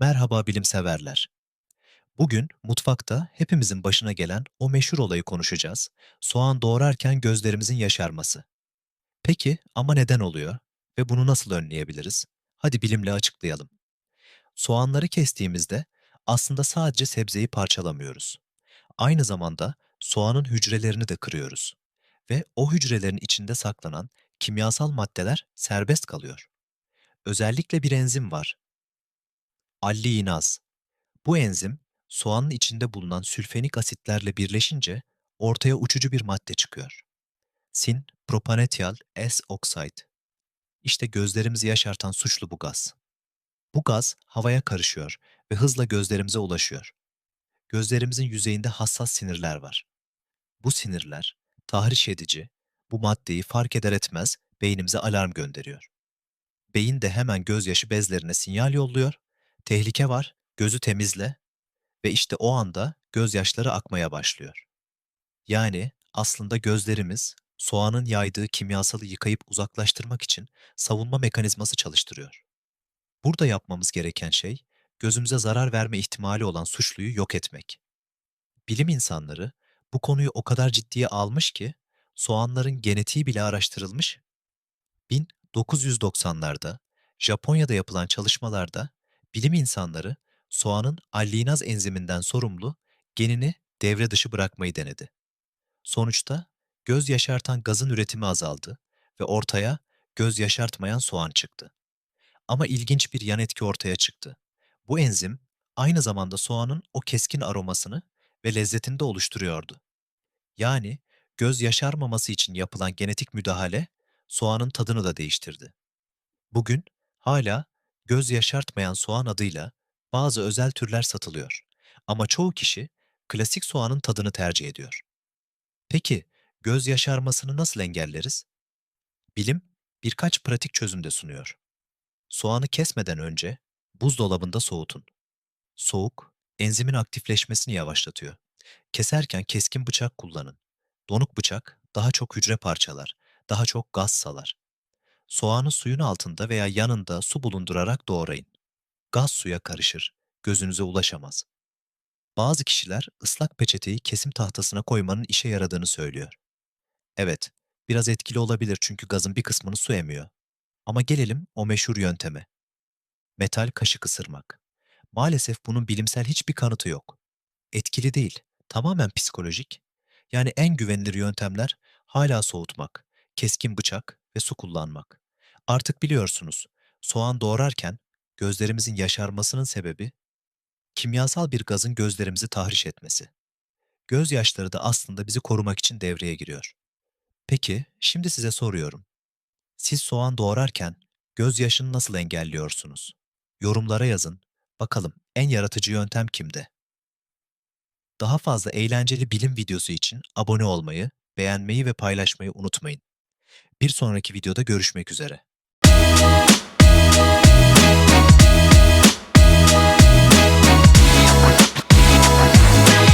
Merhaba bilimseverler. Bugün mutfakta hepimizin başına gelen o meşhur olayı konuşacağız. Soğan doğrarken gözlerimizin yaşarması. Peki ama neden oluyor ve bunu nasıl önleyebiliriz? Hadi bilimle açıklayalım. Soğanları kestiğimizde aslında sadece sebzeyi parçalamıyoruz. Aynı zamanda soğanın hücrelerini de kırıyoruz ve o hücrelerin içinde saklanan kimyasal maddeler serbest kalıyor. Özellikle bir enzim var, alliinaz. Bu enzim, soğanın içinde bulunan sülfenik asitlerle birleşince ortaya uçucu bir madde çıkıyor. Sin-propanethyl S-oxide. İşte gözlerimizi yaşartan suçlu bu gaz. Bu gaz havaya karışıyor ve hızla gözlerimize ulaşıyor. Gözlerimizin yüzeyinde hassas sinirler var. Bu sinirler, tahriş edici, bu maddeyi fark eder etmez beynimize alarm gönderiyor. Beyin de hemen gözyaşı bezlerine sinyal yolluyor. Tehlike var, gözü temizle ve işte o anda gözyaşları akmaya başlıyor. Yani aslında gözlerimiz soğanın yaydığı kimyasalı yıkayıp uzaklaştırmak için savunma mekanizması çalıştırıyor. Burada yapmamız gereken şey gözümüze zarar verme ihtimali olan suçluyu yok etmek. Bilim insanları bu konuyu o kadar ciddiye almış ki soğanların genetiği bile araştırılmış 1990'larda Japonya'da yapılan çalışmalarda bilim insanları soğanın alliinaz enziminden sorumlu genini devre dışı bırakmayı denedi. Sonuçta göz yaşartan gazın üretimi azaldı ve ortaya göz yaşartmayan soğan çıktı. Ama ilginç bir yan etki ortaya çıktı. Bu enzim aynı zamanda soğanın o keskin aromasını ve lezzetini de oluşturuyordu. Yani göz yaşarmaması için yapılan genetik müdahale soğanın tadını da değiştirdi. Bugün hala göz yaşartmayan soğan adıyla bazı özel türler satılıyor. Ama çoğu kişi klasik soğanın tadını tercih ediyor. Peki göz yaşarmasını nasıl engelleriz? Bilim birkaç pratik çözüm de sunuyor. Soğanı kesmeden önce buzdolabında soğutun. Soğuk, enzimin aktifleşmesini yavaşlatıyor. Keserken keskin bıçak kullanın. Donuk bıçak daha çok hücre parçalar, daha çok gaz salar. Soğanı suyun altında veya yanında su bulundurarak doğrayın. Gaz suya karışır, gözünüze ulaşamaz. Bazı kişiler ıslak peçeteyi kesim tahtasına koymanın işe yaradığını söylüyor. Evet, biraz etkili olabilir çünkü gazın bir kısmını su emiyor. Ama gelelim o meşhur yönteme. Metal kaşık ısırmak. Maalesef bunun bilimsel hiçbir kanıtı yok. Etkili değil, tamamen psikolojik. Yani en güvenilir yöntemler hala soğutmak, keskin bıçak ve su kullanmak. Artık biliyorsunuz, soğan doğrarken gözlerimizin yaşarmasının sebebi kimyasal bir gazın gözlerimizi tahriş etmesi. Gözyaşları da aslında bizi korumak için devreye giriyor. Peki, şimdi size soruyorum. Siz soğan doğrarken gözyaşını nasıl engelliyorsunuz? Yorumlara yazın. Bakalım en yaratıcı yöntem kimde? Daha fazla eğlenceli bilim videosu için abone olmayı, beğenmeyi ve paylaşmayı unutmayın. Bir sonraki videoda görüşmek üzere. Thank you.